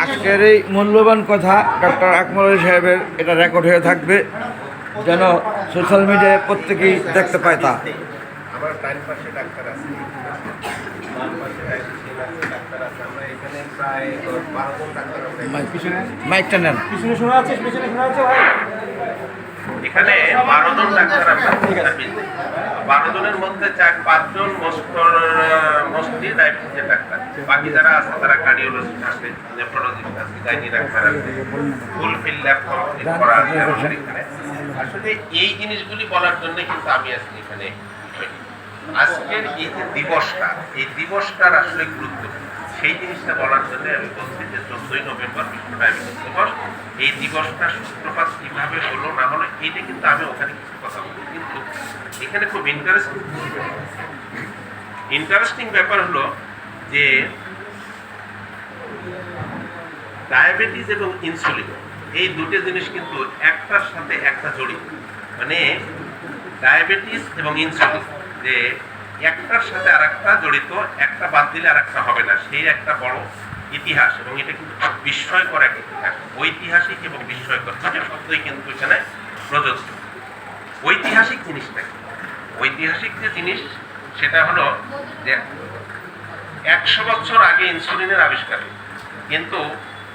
আজকের এই মূল্যবান কথা ডক্টর আকমল সাহেবের এটা রেকর্ড হয়ে থাকবে যেন সোশ্যাল মিডিয়ায় প্রত্যেকেই দেখতে পায় তা। আমার ডান পাশে ডাক্তার আছে বাম পাশে ডাক্তার আছে। আমরা এখানে প্রায় বারো জন ডাক্তার আমরা এখানে- মাইকটা নেন। পিছনে শোনা যাচ্ছে পিছনে শোনা যাচ্ছে এখানে বারো জন ডাক্তার আমরা চিকিৎসাবিদ। বারো জনের মধ্যে চার, পাঁচজন ডাক্তার। বাকি যারা আছে, তারা কার্ডিওলজিস্ট আছে, নেফ্রোলজিস্ট আছে, গাইনি ডাক্তার আছে, ফুল ফিল করা আসলে এই জিনিসগুলি বলার জন্য কিন্তু আমি আজকে এখানে আজকের এই যে দিবসটা, এই দিবসটার আসলে গুরুত্ব কি? সেই জিনিসটা বলার জন্য আমি বলছি যে চোদ্দই নভেম্বর বিশ্ব ডায়াবেটিস দিবস। এই দিবসটা সূত্রপাত কীভাবে হলো না হলো, এইটা কিন্তু আমি ওখানে কিছু কথা বলি। কিন্তু এখানে খুব ইন্টারেস্টিং ইন্টারেস্টিং ব্যাপার হলো যে ডায়াবেটিস এবং ইনসুলিন, এই দুটো জিনিস কিন্তু একটার সাথে একটা জড়িত। মানে ডায়াবেটিস এবং ইনসুলিন, যে একটার সাথে আর একটা জড়িত, একটা বাদ দিলে আর একটা হবে না। সেই একটা বড় ইতিহাস, এবং এটা কিন্তু বিস্ময়কর এক ইতিহাস। ঐতিহাসিক এবং বিস্ময়কর দুটো শব্দই কিন্তু এখানে প্রযোজ্য। ঐতিহাসিক জিনিসটা কি? ঐতিহাসিক যে জিনিস, সেটা হলো যে একশো বছর আগে ইনসুলিনের আবিষ্কার। কিন্তু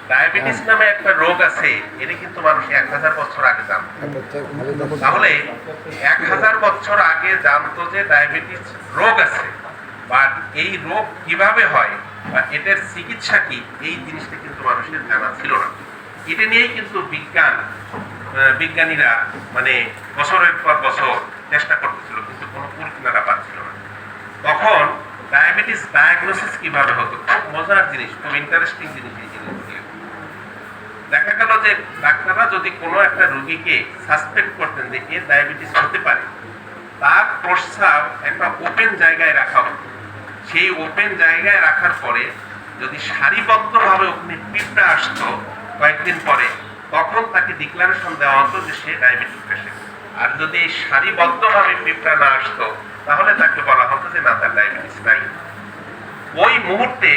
ডায়াবেটিস নামে একটা রোগ আছে এটা কিন্তু মানুষ এক হাজার বছর আগে জানত। তাহলে এক হাজার বছর আগে জানতো যে ডায়াবেটিস রোগ আছে বা এই রোগ কীভাবে হয় বা এটার চিকিৎসা কি এই জিনিসটা কিন্তু মানুষের জানা ছিল না। এটা নিয়েই কিন্তু বিজ্ঞান বিজ্ঞানীরা মানে বছরের পর বছর চেষ্টা করতেছিল কিন্তু কোনো কুল কিনারা পাচ্ছিল না। তখন ডায়াবেটিস ডায়াগনোসিস কীভাবে হতো? খুব মজার জিনিস খুব ইন্টারেস্টিং জিনিস এই জিনিসগুলো দেখা গেল যে ডাক্তাররা যদি কোনো একটা রোগীকে সাসপেক্ট করতেন যে এর ডায়াবেটিস হতে পারে, তার প্রস্রাব একটা ওপেন জায়গায় রাখা হতো সেই ওপেন জায়গায় রাখার পরে যদি সারিবদ্ধভাবে ওখানে পিঁপড়া আসতো কয়েকদিন পরে, তখন তাকে ডিক্লারেশন দেওয়া হতো যে সে ডায়াবেটিক পেশেন্ট আর যদি সারিবদ্ধভাবে পিঁপড়া না আসতো, তাহলে তাকে বলা হতো যে না, তার ডায়াবেটিস নাই। ওই মুহূর্তে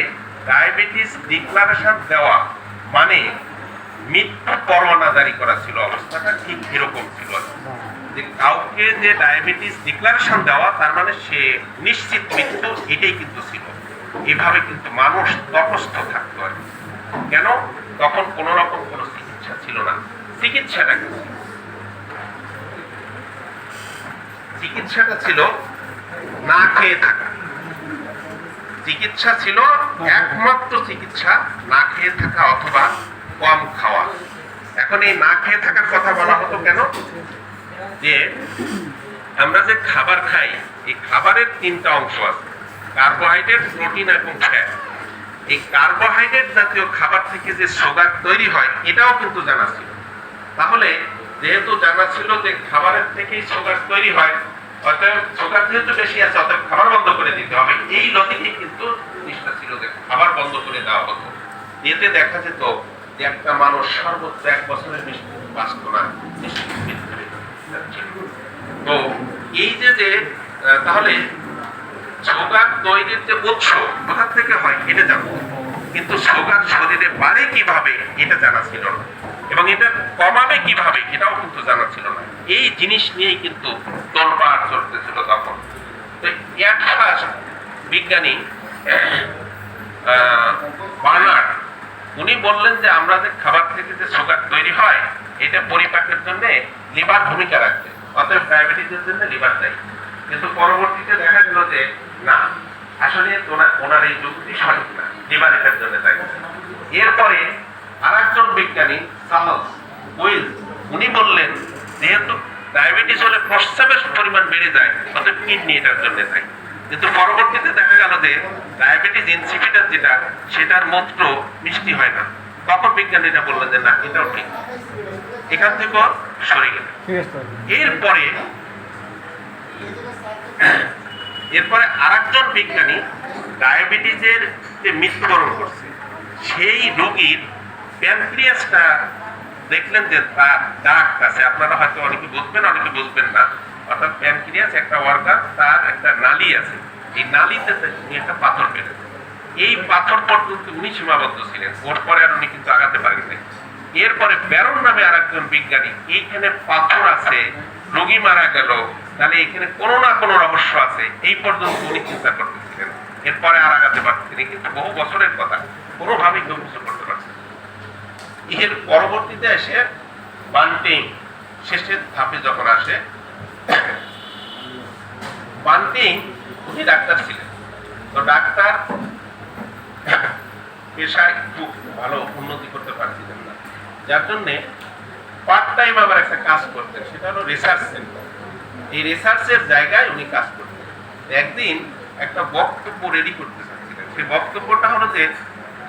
ডায়াবেটিস ডিক্লারেশন দেওয়া মানে মৃত্যু পরোয়ানা জারি করা ছিল, অবস্থাটা ঠিক এরকম ছিল যে কাউকে যে ডায়াবেটিস ডিক্লারেশন দেওয়া, তার মানে সে নিশ্চিত মৃত্যু, এটাই কিন্তু ছিল। এভাবে কিন্তু মানুষ তটস্থ থাকতো আর কেন? তখন কোনো রকম কোনো চিকিৎসা ছিল না। চিকিৎসাটা কি চিকিৎসাটা ছিল না খেয়ে থাকা। চিকিৎসা ছিল একমাত্র চিকিৎসা, না খেয়ে থাকা অথবা কম খাওয়া। এখন এই না খেয়ে থাকার কথা বলা হতো কেন? যে আমরা যে খাবার খাই, এই খাবারের তিনটা অংশ আছে। কার্বোহাইড্রেট, প্রোটিন এবং ফ্যাট। এই কার্বোহাইড্রেট জাতীয় খাবার থেকে যে সুগার তৈরি হয়, এটাও কিন্তু জানা ছিল। তাহলে যেহেতু জানা ছিল যে খাবারের থেকেই সুগার তৈরি হয়, অতএব সুগার যেহেতু বেশি আছে, অতএব খাবার বন্ধ করে দিতে হবে। এই লজিকে কিন্তু জিনিসটা ছিল যে খাবার বন্ধ করে দেওয়া হতো। এতে দেখা যেত একটা মানুষ সর্বোচ্চ এক বছরের বেশি বাঁচত না নিশ্চিত। তো এই যে যে তাহলে যে উৎস কোথা থেকে হয় এটা কিন্তু শরীরে বাড়ে কীভাবে, এটা জানা ছিল না। এবং এটা কমাবে কীভাবে, এটাও কিন্তু জানা ছিল না। এই জিনিস নিয়েই কিন্তু তোলপাড় চলতেছিল তখন। তো এক বিজ্ঞানী বার্নার্ড উনি বললেন যে আমরা যে খাবার থেকে যে সুগার তৈরি হয়, এটা পরিপাকের জন্য লিভার ভূমিকা রাখবে অতএব ডায়াবেটিসের জন্য লিভার দায়ী। কিন্তু পরবর্তীতে দেখা গেল যে না, আসলে ওনার এই যুক্তি সঠিক না, লিভার এটার জন্য দায়ী। এরপরে আরেকজন বিজ্ঞানী চার্লস উইল, উনি বললেন, যেহেতু ডায়াবেটিস হলে প্রস্রাবের পরিমাণ বেড়ে যায়, অতএব কিডনি এটার জন্য দায়ী। কিন্তু পরবর্তীতে দেখা গেল যে ডায়াবেটিস ইনসিপিটাস যেটা সেটার মূত্র মিষ্টি হয় না। তখন বিজ্ঞানীরা বললেন যে না এটাও ঠিক। এখান থেকেও সরে গেল। এরপরে এরপরে আরেকজন বিজ্ঞানী ডায়াবেটিসের যে মৃত্যুবরণ করছে সেই রোগীর প্যানক্রিয়াসটা দেখলেন যে তার দাগ আছে। আপনারা হয়তো অনেকে বুঝবেন অনেকে বুঝবেন না। অর্থাৎ প্যানক্রিয়াস একটা তার একটা নালী আছে। এই নালীতে একটা পাথর বেড়েছে এই পাথর পর্যন্ত উনি সীমাবদ্ধ ছিলেন। ওর পরে আর উনি কিন্তু আগাতে পারেন এরপরে ব্যারন নামে আর একজন বিজ্ঞানী, এইখানে পাথর আছে, রোগী মারা গেল, তাহলে এখানে কোনো না কোনো রহস্য আছে। এই পর্যন্ত উনি চিন্তা করতেছিলেন। এরপরে আর আগাতে পারতেন কিন্তু বহু বছরের কথা। কোনোভাবেই কেউ কিছু করতে পারছে না। এর পরবর্তীতে এসে বান্টিং, শেষের ধাপে যখন আসে উনি ডাক্তার ছিলেন। তো ডাক্তার ভালো উন্নতি করতে পারছিলেন না। যার জন্যে পার্ট টাইম আবার একটা কাজ করতেন, সেটা হলো রিসার্চ সেন্টার এই রিসার্চের জায়গায় উনি কাজ করতেন। একদিন একটা বক্তব্য রেডি করতে চাচ্ছিলেন। সেই বক্তব্যটা হলো যে,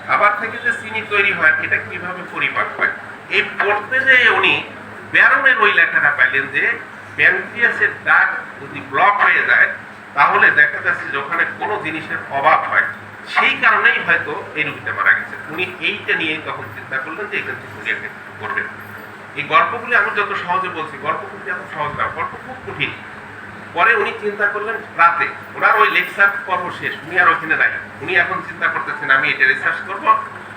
খাবার থেকে যে চিনি তৈরি হয়, এটা কীভাবে পরিপাক হয়? এই পড়তে যে উনি ব্যারনের ওই লেখাটা পাইলেন যে প্যানক্রিয়াসের দাগ যদি ব্লক হয়ে যায়, তাহলে দেখা যাচ্ছে যে কোনো জিনিসের অভাব হয়। সেই কারণেই হয়তো এই রোগীটা মারা গেছে। উনি এইটা নিয়ে তখন চিন্তা করলেন যে এখান থেকে উনি একটা করবেন। এই গল্পগুলি আমি যত সহজে বলছি, গল্পগুলি এত সহজ না, গল্প খুব কঠিন। পরে উনি চিন্তা করলেন রাতে। ওনার ওই লেকচার পর্ব শেষ, উনি আর ওখানে নাই। উনি এখন চিন্তা করতেছেন, আমি এটা রিসার্চ করব,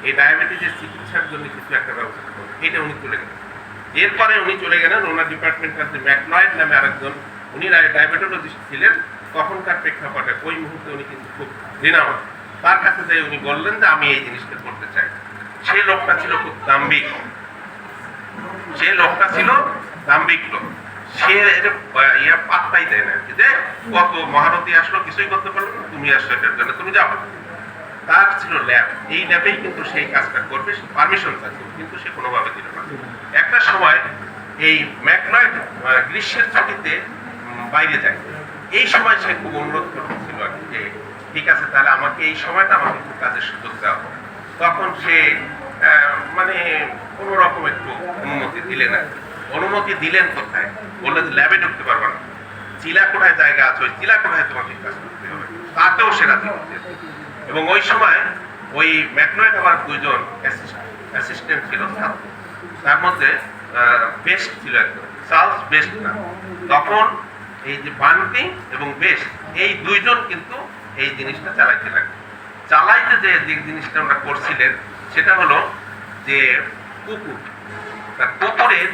এই ডায়াবেটিসের চিকিৎসার জন্য কিছু একটা ব্যবস্থা করব। এটা উনি চলে গেলেন। এরপরে উনি চলে গেলেন ওনার ডিপার্টমেন্টের যে ম্যাকনয়েড নামে আরেকজন। উনি ডায়াবেটোলজিস্ট ছিলেন, তখনকার প্রেক্ষাপটে ওই মুহূর্তে উনি কিন্তু খুব ঋণামত তার কাছে যাই উনি বললেন যে, আমি এই জিনিসটা করতে চাই। সেই লোকটা ছিল খুব দাম্ভিক। সে লোকটা ছিল দাম্ভিক লোক। সে ইয়া পাত্তাই দেয় না। যে, কত মহারথী আসলো, কিছুই করতে পারল না, তুমি আসছো এটার জন্য তুমি যাও। তার ছিল ল্যাব এই ল্যাবেই কিন্তু সেই কাজটা করবে, সে পারমিশন চাইছিল কিন্তু সে কোনোভাবে দিল না। একটা সময় এই ম্যাকনয়েড গ্রীষ্মের ছুটিতে বাইরে যায়। এই সময় সে খুব অনুরোধ করতেছিল আর যে, ঠিক আছে, তাহলে আমাকে এই সময়টা আমাকে একটু কাজের সুযোগ দেওয়া হোক। তখন সে মানে কোনো রকম একটু অনুমতি দিলেন না। অনুমতি দিলেন কোথায়? বললেন ল্যাবে ঢুকতে পারবে না। চিলাকোঠায় জায়গা আছে, ওই চিলাকোঠায় তোমাকে কাজ করতে তাতেও সে রাজি এবং ওই সময় ওই ম্যাকনয়েড আমার দুইজন অ্যাসিস্ট্যান্ট ছিল। তার মধ্যে বেস্ট ছিল একজন, চার্লস বেস্ট না। তখন এই যে বান্টিং এবং বেস্ট, এই দুইজন কিন্তু এই জিনিসটা চালাইতে লাগে চালাইতে যে যে জিনিসটা আমরা করছিলেন, সেটা হলো যে কুকুর। তা কুকুরের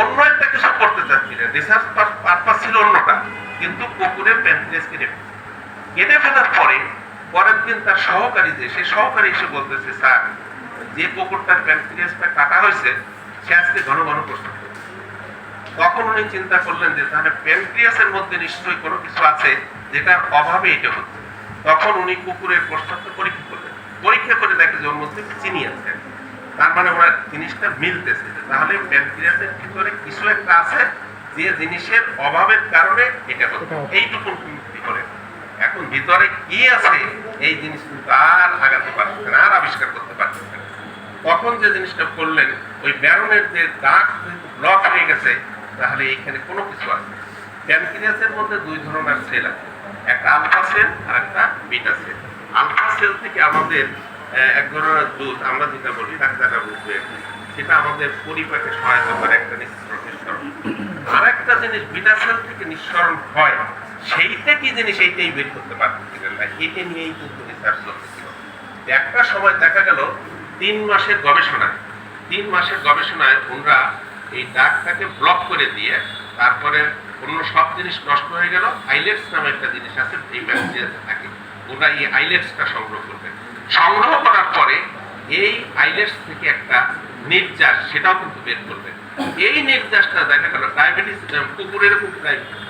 অন্য একটা কিছু করতে চাচ্ছিলেন। রিসার্চ পারপাস ছিল অন্যটা, কিন্তু কুকুরের প্যান্ট্রিয়াস কেটে কেটে ফেলার পরে পরের দিন তার সহকারী যে সে সহকারী এসে বলতেছে স্যার যে কুকুরটার প্যান্ট্রিয়াসটা কাটা হয়েছে সে আজকে ঘন ঘন প্রশ্ন তখন উনি চিন্তা করলেন যে তাহলে প্যান্ট্রিয়াসের মধ্যে নিশ্চয়ই কোনো কিছু আছে যেটার অভাবে এটা হচ্ছে। তখন উনি কুকুরের প্রস্তাবটা পরীক্ষা করলেন। পরীক্ষা করে দেখে যে ওর মধ্যে চিনি আছে। তার মানে ওনার জিনিসটা মিলতেছে। তাহলে প্যানক্রিয়াসের ভিতরে কিছু একটা আছে যে জিনিসের অভাবের কারণে এটা হচ্ছে। এইটুকু এখন ভিতরে কি আছে, এই জিনিস কিন্তু আর আগাতে পারছে না, আর আবিষ্কার করতে পারছে না। তখন যে জিনিসটা করলেন, ওই ব্যারনের যে দাগ ব্লক হয়ে গেছে, তাহলে এইখানে কোনো কিছু আছে প্যানক্রিয়াসের মধ্যে দুই ধরনের সেল আছে, একটা আলফা সেল আর একটা বিটা সেল। আলফা সেল থেকে আমাদের এক ধরনের দুধ, আমরা যেটা বলি, ডাক্তাররা বুঝবে সেটা আমাদের পরিপাকে সহায়তা করে একটা নিঃসরণ। আর একটা জিনিস সেল থেকে নিঃসরণ হয়, সেইটা কি জিনিস এইটাই বের করতে এটা নিয়েই কিন্তু রিসার্চ একটা সময় দেখা গেল, তিন মাসের গবেষণায়, তিন মাসের গবেষণায় ওনরা এই দাগটাকে ব্লক করে দিয়ে তারপরে অন্য সব জিনিস নষ্ট হয়ে গেল আইলেটস নামে একটা জিনিস আছে, এই ব্যাকটেরিয়াতে থাকে। ওরা এই আইলেটসটা সংগ্রহ করবে। সংগ্রহ করার পরে এই আইলেটস থেকে একটা নির্যাস, সেটাও কিন্তু বের করবে। এই নির্যাসটা দেখা গেল ডায়াবেটিস কুকুরের কুকুর ডায়াবেটিস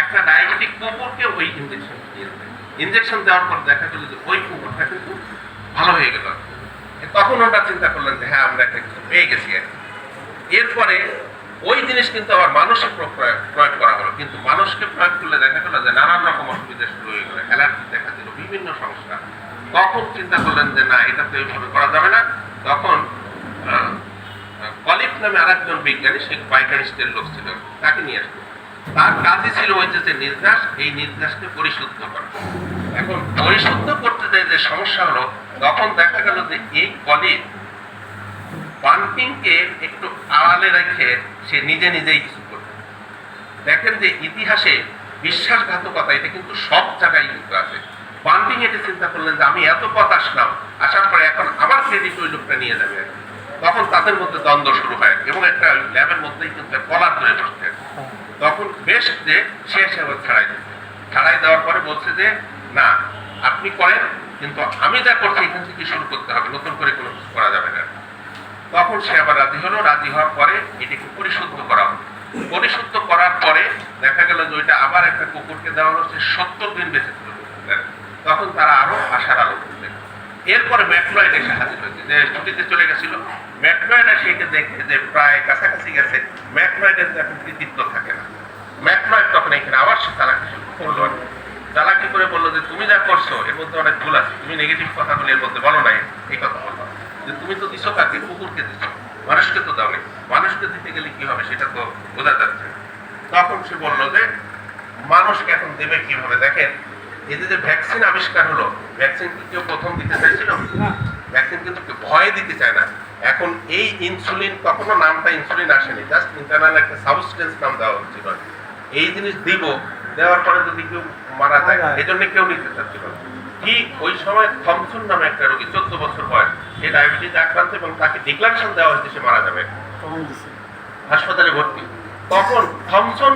একটা ডায়াবেটিক কুকুরকে ওই ইঞ্জেকশন দিয়েছে ইঞ্জেকশন দেওয়ার পর দেখা গেল যে ওই কুকুরটা কিন্তু ভালো হয়ে গেল। তখন ওটা চিন্তা করলেন যে হ্যাঁ আমরা একটা কিছু পেয়ে গেছি আর এরপরে ওই জিনিস কিন্তু আবার উপর প্রয়োগ প্রয়োগ করা হলো। কিন্তু মানুষকে প্রয়োগ করলে দেখা গেল যে নানান রকম অসুবিধা শুরু হয়ে গেল। অ্যালার্জি দেখা দিল, বিভিন্ন সমস্যা। তখন চিন্তা করলেন যে, না, এটা তো এইভাবে করা যাবে না। তখন আহ, কলিপ নামে আরেকজন বিজ্ঞানী সে বাইকারিস্টের লোক ছিল তাকে নিয়ে আসলো। তার কাজই ছিল ওই যে নির্যাস এই নির্যাসকে পরিশুদ্ধ করা। এখন পরিশুদ্ধ করতে যে যে সমস্যা হলো তখন দেখা গেল যে এই কলিপ বান্টিংকে একটু আড়ালে রেখে সে নিজে নিজেই কিছু করবে। দেখেন যে ইতিহাসে বিশ্বাসঘাতকতা এটা কিন্তু সব জায়গায় কিন্তু আছে। বান্টিং এটা চিন্তা করলেন যে আমি এত পথ আসলাম আসার পরে এখন আবার ক্রেডিট ওই লোকটা নিয়ে যাবে আর। তখন তাদের মধ্যে দ্বন্দ্ব শুরু হয় এবং একটা ল্যাবের মধ্যেই কিন্তু কলার ধরে বসছে তখন বেশ যে সে সে আবার ছাড়াই দিচ্ছে। ছাড়াই দেওয়ার পরে বলছে যে, না, আপনি করেন, কিন্তু আমি যা করছি এখান থেকে শুরু করতে হবে, নতুন করে কোনো কিছু করা যাবে না। তখন সে আবার রাজি হলো। রাজি হওয়ার পরে এটিকে পরিশুদ্ধ করা হলো। পরিশুদ্ধ করার পরে দেখা গেল যে ওইটা আবার একটা কুকুরকে দেওয়া হলো। সে সত্তর দিন বেঁচে তখন তারা আরও আশার আলো। এরপরে ম্যাকলয়েড এসে হাজির হয়েছে। যে ছুটিতে চলে গেছিল ম্যাকলয়েড এসে একে দেখে যে প্রায় কাছাকাছি গেছে ম্যাকলয়েডের তো এখন কৃতিত্ব থাকে না। ম্যাকলয়েড তখন এখানে আবার সে চালাকি করল। চালাকি করে বলল যে, তুমি যা করছ, এর মধ্যে অনেক ভুল আছে। তুমি নেগেটিভ কথাগুলো এর মধ্যে বলো নাই, এই কথা বলল। যে, তুমি তো দিছো কাকে? কুকুরকে দিছো। মানুষকে তো দাও মানুষকে দিতে গেলে কি হবে সেটা তো বোঝা যাচ্ছে তখন সে বলল যে মানুষকে এখন দেবে কীভাবে? দেখেন এতে যে ভ্যাকসিন আবিষ্কার হলো ভ্যাকসিন কি কেউ প্রথম দিতে চাইছিল? ভ্যাকসিন কিন্তু ভয় দিতে চায় না। এখন এই ইনসুলিন কখনো নামটা ইনসুলিন আসেনি। জাস্ট ইন্টারনাল একটা সাবস্টেন্স নাম দেওয়া হচ্ছিল। এই জিনিস দিব দেওয়ার পরে যদি কেউ মারা যায় মারা যায়। এই জন্য কেউ নিতে চাচ্ছিল। ঠিক ওই সময় থমসন নামে একটা রোগী চোদ্দ বছর বয়স সে ডায়াবেটিস আক্রান্ত এবং তাকে ডিক্লারেশন দেওয়া হয়েছে সে মারা যাবে। হাসপাতালে ভর্তি। তখন থমসন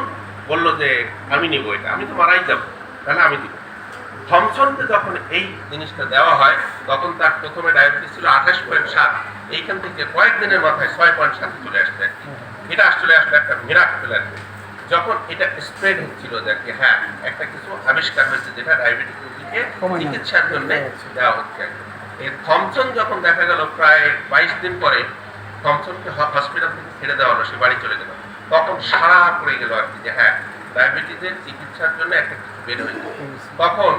বলল যে আমি নিব এটা। আমি তো মারাই যাব। তাহলে আমি দিব। থমসনকে যখন এই জিনিসটা দেওয়া হয় তখন তার প্রথমে ডায়াবেটিস ছিল আঠাশ পয়েন্ট সাত এইখান থেকে কয়েকদিনের মাথায় ছয় পয়েন্ট সাথে চলে আসছে আর এটা আসলে আসলে একটা মিরাক্কেল আর কি। যখন এটা স্প্রেড হচ্ছিল যে কি, হ্যাঁ একটা কিছু আবিষ্কার হয়েছে যেটা ডায়াবেটিস রোগীকে। চিকিৎসার জন্য দেওয়া হচ্ছে। এই থমসন যখন দেখা গেল প্রায় বাইশ দিন পরে থমসনকে হসপিটাল থেকে ছেড়ে দেওয়া হলো সে বাড়ি চলে গেল তখন সারা পড়ে গেল আর কি যে হ্যাঁ ডায়াবেটিসের চিকিৎসার জন্য একটা কিছু বের হয়েছে তখন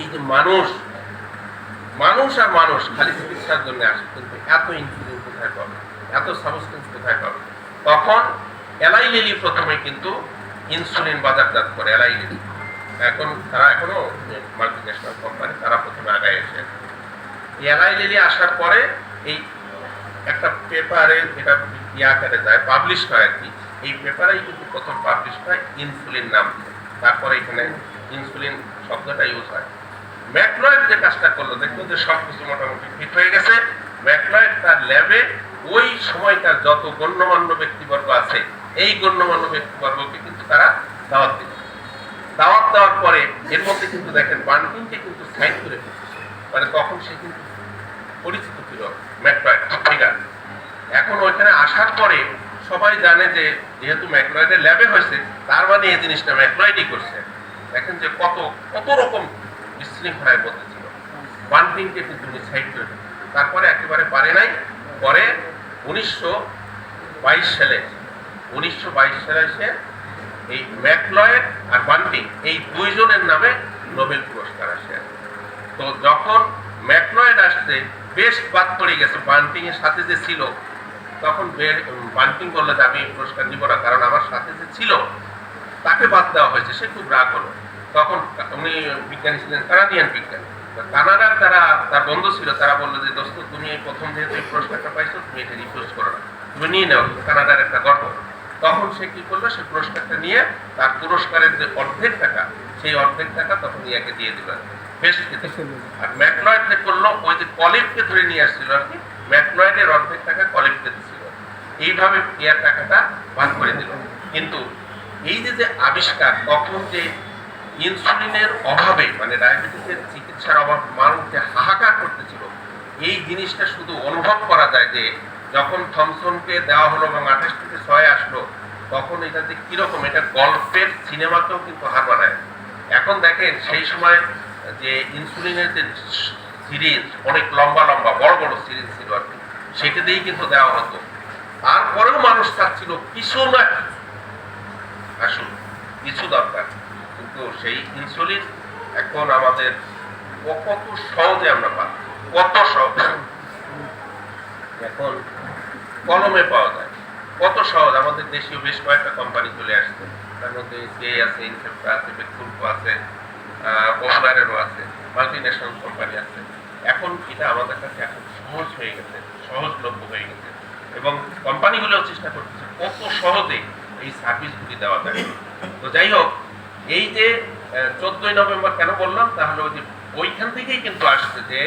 এই যে মানুষ মানুষ আর মানুষ খালি চিকিৎসার জন্য আসে, কিন্তু এত ইনসুলিন কোথায় পাবে? এত সাবস্টেন্স কোথায় পাবে? তখন এলাই লিলি প্রথমে কিন্তু ইনসুলিন বাজারজাত করে এলাই লিলি। এখন তারা এখনও মাল্টি ন্যাশনাল কোম্পানি তারা প্রথমে আগায় এসে। এই এলাই লিলি আসার পরে এই একটা পেপারে যেটা ইয়াকারে যায় পাবলিশ হয় আর কি, এই পেপারেই কিন্তু প্রথম পাবলিশ হয় ইনসুলিন নাম তারপরে এখানে ইনসুলিন শব্দটা ইউজ হয়। ম্যাকলয়েড যে কাজটা করল দেখল যে সব কিছু মোটামুটি ঠিক হয়ে গেছে। ম্যাকলয়েড তার ল্যাবে ওই সময়কার যত গণ্যমান্য ব্যক্তিবর্গ আছে, এই গণ্যমান্য ব্যক্তিবর্গকে কিন্তু তারা দাওয়াত দিল। দাওয়াত দেওয়ার পরে এর মধ্যে কিন্তু দেখেন বান্টিংকে কিন্তু সাইন করে মানে তখন সে কিন্তু পরিচিত ছিল ম্যাকলয়েড ঠিক আছে? এখন ওইখানে আসার পরে সবাই জানে যে যেহেতু ম্যাকলয়েডের ল্যাবে হয়েছে, তার মানে এই জিনিসটা ম্যাকলয়েডই করছে। দেখেন যে কত কত রকম বিশৃঙ্খলার মধ্যে ছিল বান্টিংকে কিন্তু সাইড করে তারপরে একেবারে পারে নাই। পরে উনিশশো বাইশ সালে, উনিশশো বাইশ সালে এসে এই ম্যাকলয়েড আর বান্টিং, এই দুইজনের নামে নোবেল পুরস্কার আসে। তো যখন ম্যাকলয়েড আসছে, বেশ বাদ পড়ে গেছে। বান্টিং এর সাথে যে ছিল, তখন বান্টিং বলল যে, আমি পুরস্কার নিব না, কারণ আমার সাথে যে ছিল, তাকে বাদ দেওয়া হয়েছে। সে খুব রাগ হলো। তখন উনি বিজ্ঞানী ছিলেন কানাডিয়ান বিজ্ঞানী। কানাডার তারা তার বন্ধু ছিল তারা বলল যে দোস্ত তুমি এই প্রথম যেহেতু এই পুরস্কারটা পাইছো তুমি এটা রিফিউজ করো না। তুমি নিয়ে নাও কানাডার একটা গর্ব তখন সে কি করল সে পুরস্কারটা নিয়ে তার পুরস্কারের যে অর্ধেক টাকা সেই অর্ধেক টাকা তখন ইয়াকে দিয়ে দিল আর ম্যাকলয়েড যে করল ওই যে কলিপকে ধরে নিয়ে আসছিল আর কি ম্যাকলয়েডের অর্ধেক টাকা কলিপকে দিছিল। এইভাবে ইয়ার টাকাটা ভাগ করে দিল। কিন্তু এই যে যে আবিষ্কার তখন যে ইনসুলিনের অভাবে মানে ডায়াবেটিসের চিকিৎসার অভাব মানুষকে হাহাকার করতেছিল। এই জিনিসটা শুধু অনুভব করা যায় যে, যখন থমসনকে দেওয়া হলো এবং আঠাশ থেকে ছয় আসলো, তখন এটা যে কীরকম, এটা গল্পের সিনেমাতেও কিন্তু হার বানায় এখন দেখেন, সেই সময় যে ইনসুলিনের যে সিরিজ, অনেক লম্বা লম্বা, বড় বড় সিরিজ ছিল আর কি, সেটা দিয়েই কিন্তু দেওয়া হতো। তারপরেও মানুষ চাচ্ছিল কিছু না কিছু আসুন কিছু দরকার কিন্তু সেই ইনসুলিন এখন আমাদের কত সহজে আমরা পাই, কত সহজ। এখন কলমে পাওয়া যায়, কত সহজ। আমাদের দেশীয় বেশ কয়েকটা কোম্পানি চলে আসছে। তার মধ্যে সিআই আছে ইনসেপ্টা আছে বেকুলকো আছে পপুলারেরও আছে মাল্টি ন্যাশনাল কোম্পানি আছে। এখন এটা আমাদের কাছে এখন সহজ হয়ে গেছে, সহজলভ্য হয়ে গেছে। এবং কোম্পানিগুলোও চেষ্টা করতেছে কত সহজে এই সার্ভিসগুলি দেওয়া যায়। তো যাই হোক এই যে চোদ্দই নভেম্বর কেন বললাম? তাহলে ওই যে ওইখান থেকেই কিন্তু আসছে যে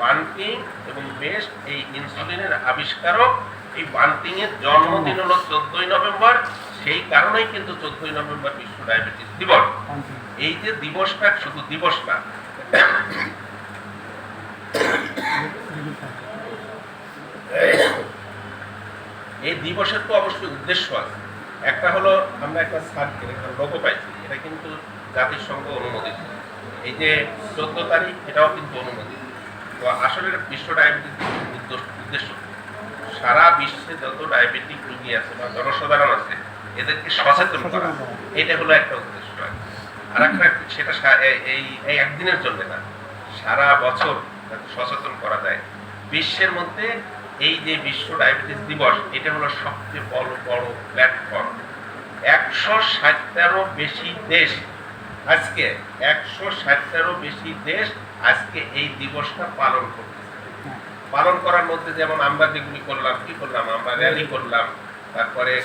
বান্টিং এবং বেস্ট এই ইনসুলিনের আবিষ্কারক এই বান্টিং এর জন্মদিন হলো চোদ্দই নভেম্বর। সেই কারণেই কিন্তু চোদ্দই নভেম্বর বিশ্ব ডায়াবেটিস দিবস। এই যে দিবসটা শুধু দিবস না, এই দিবসের তো অবশ্যই উদ্দেশ্য আছে। একটা হলো আমরা একটা সার্কেল, একটা লোগো পাইছি। এটা কিন্তু জাতিসংঘ অনুমোদিত। এই যে চোদ্দ তারিখ এটাও কিন্তু অনুমোদিত। তো আসলে বিশ্ব ডায়াবেটিস উদ্দেশ্য উদ্দেশ্য সারা বিশ্বে যত ডায়াবেটিক রোগী আছে বা জনসাধারণ আছে এদেরকে সচেতন করা। এটা হলো একটা উদ্দেশ্য। আর একটা সেটা এই এই একদিনের জন্য না। সারা বছর যাতে সচেতন করা যায়। বিশ্বের মধ্যে এই যে বিশ্ব ডায়াবেটিস দিবস এটা হলো সবচেয়ে বড় বড় প্ল্যাটফর্ম একশো ষাটটারও বেশি দেশ। আজকে একশো ষাটটারও বেশি দেশ আজকে এই দিবসটা পালন করতেছে। পালন করার মধ্যে যেমন আমরা যেগুলি করলাম কি করলাম? আমরা র্যালি করলাম তারপরে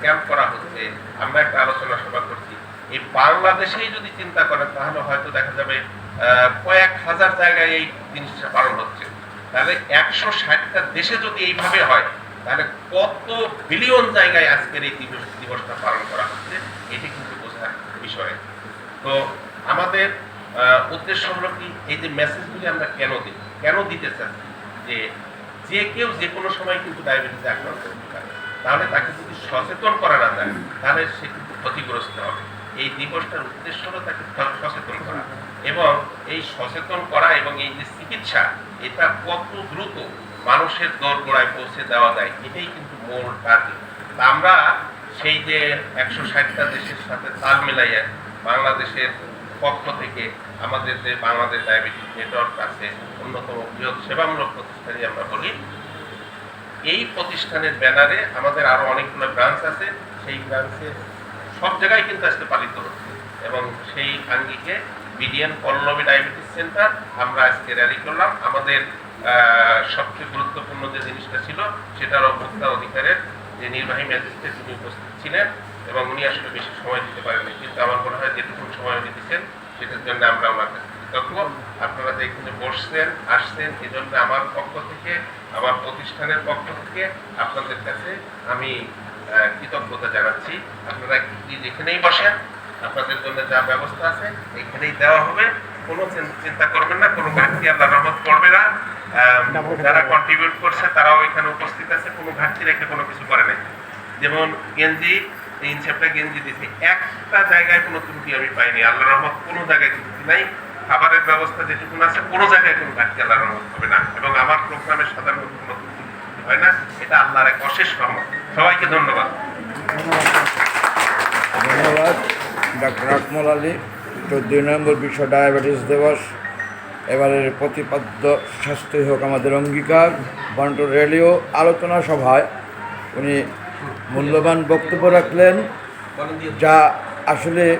ক্যাম্প করা হচ্ছে। আমরা একটা আলোচনা সভা করছি। এই বাংলাদেশেই যদি চিন্তা করেন তাহলে হয়তো দেখা যাবে আহ, কয়েক হাজার জায়গায় এই জিনিসটা পালন হচ্ছে। তাহলে একশো ষাটটা দেশে যদি এইভাবে হয় তাহলে কত বিলিয়ন জায়গায় আজকের এই দিবস, দিবসটা পালন করা হচ্ছে, এটি কিন্তু বোঝার বিষয়। তো আমাদের উদ্দেশ্য হলো কি, এই যে মেসেজগুলি আমরা কেন দিই? কেন দিতে চাচ্ছি যে যে কেউ যে কোনো সময় কিন্তু ডায়াবেটিসে আক্রান্ত হতে পারে। তাহলে তাকে যদি সচেতন করা না যায়, তাহলে সে কিন্তু ক্ষতিগ্রস্ত হবে। এই দিবসটার উদ্দেশ্য হলো তাকে সচেতন করা। এবং এই সচেতন করা এবং এই যে চিকিৎসা, এটা কত দ্রুত মানুষের দোরগোড়ায় পৌঁছে দেওয়া যায়। এটাই কিন্তু মূল টার্গেট আমরা সেই যে একশো ষাটটা দেশের সাথে তাল মিলাইয়া বাংলাদেশের পক্ষ থেকে আমাদের যে বাংলাদেশ ডায়াবেটিস নেটওয়ার্ক আছে, অন্যতম বৃহৎ সেবামূলক প্রতিষ্ঠানই আমরা বলি, এই প্রতিষ্ঠানের ব্যানারে আমাদের আরও অনেকগুলো ব্রাঞ্চ আছে। সেই ব্রাঞ্চে সব জায়গায় কিন্তু আজকে পালিত হচ্ছে। এবং সেই আঙ্গিকে বিডিএন পল্লবী ডায়াবেটিস সেন্টার আমরা আজকে র্যালি করলাম। আমাদের সবচেয়ে গুরুত্বপূর্ণ যে জিনিসটা ছিল, সেটার ভোক্তা অধিকারের যে নির্বাহী ম্যাজিস্ট্রেট উনি উপস্থিত ছিলেন এবং উনি আসলে বেশি সময় দিতে পারেননি। কিন্তু আমার মনে হয় যেটুকু সময় উনি দিচ্ছেন, সেটার জন্য আমরা ওনার কাছে কৃতজ্ঞ। আপনারা যে এখানে বসছেন, আসছেন, এজন্য আমার পক্ষ থেকে, আমার প্রতিষ্ঠানের পক্ষ থেকে আপনাদের কাছে আমি কৃতজ্ঞতা জানাচ্ছি। আপনারা যেখানেই বসেন, আপনাদের জন্য যা ব্যবস্থা আছে, এখানেই দেওয়া হবে। কোনো চিন- চিন্তা করবেন না কোনো ঘাটতি আল্লাহ রহমত পড়বে না। যারা কন্ট্রিবিউট করছে তারাও এখানে উপস্থিত আছে কোনো ঘাটতি রেখে কোনো কিছু করে নাই। যেমন গেঞ্জি গেঞ্জি দিয়েছে একটা জায়গায় কোনো ত্রুটি আমি পাইনি আল্লাহ রহমত কোনো জায়গায় ত্রুটি নাই। খাবারের ব্যবস্থা যেটুকু আছে কোনো জায়গায় কোনো ঘাটতি আল্লাহ রহমত হবে না। এবং আমার প্রোগ্রামে সাধারণত কোনো ত্রুটি হয় না এটা আল্লাহর এক অশেষ রহমত। সবাইকে ধন্যবাদ। ধন্যবাদ। ডক্টর আকমল আলী। চোদ্দই নম্বর বিশ্ব ডায়াবেটিস দিবস। এবারের প্রতিপাদ্য স্বাস্থ্যই হোক আমাদের অঙ্গীকার। বন্ট রেলিও, আলোচনা সভায় উনি মূল্যবান বক্তব্য রাখলেন, যা আসলে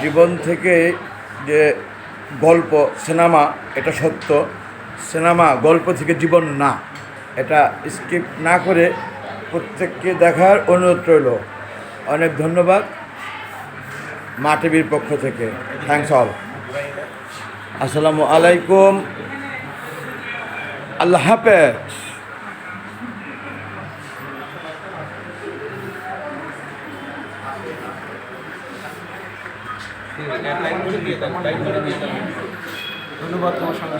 জীবন থেকে যে গল্প, সিনেমা, এটা সত্য। সিনেমা গল্প থেকে জীবন না। এটা স্কিপ না করে প্রত্যেককে দেখার অনুরোধ রইল। অনেক ধন্যবাদ। মা টিভির পক্ষ থেকে। থ্যাংকস অল আসসালামু আলাইকুম। আল্লাহ হাফেজ। ধন্যবাদ তোমার সঙ্গে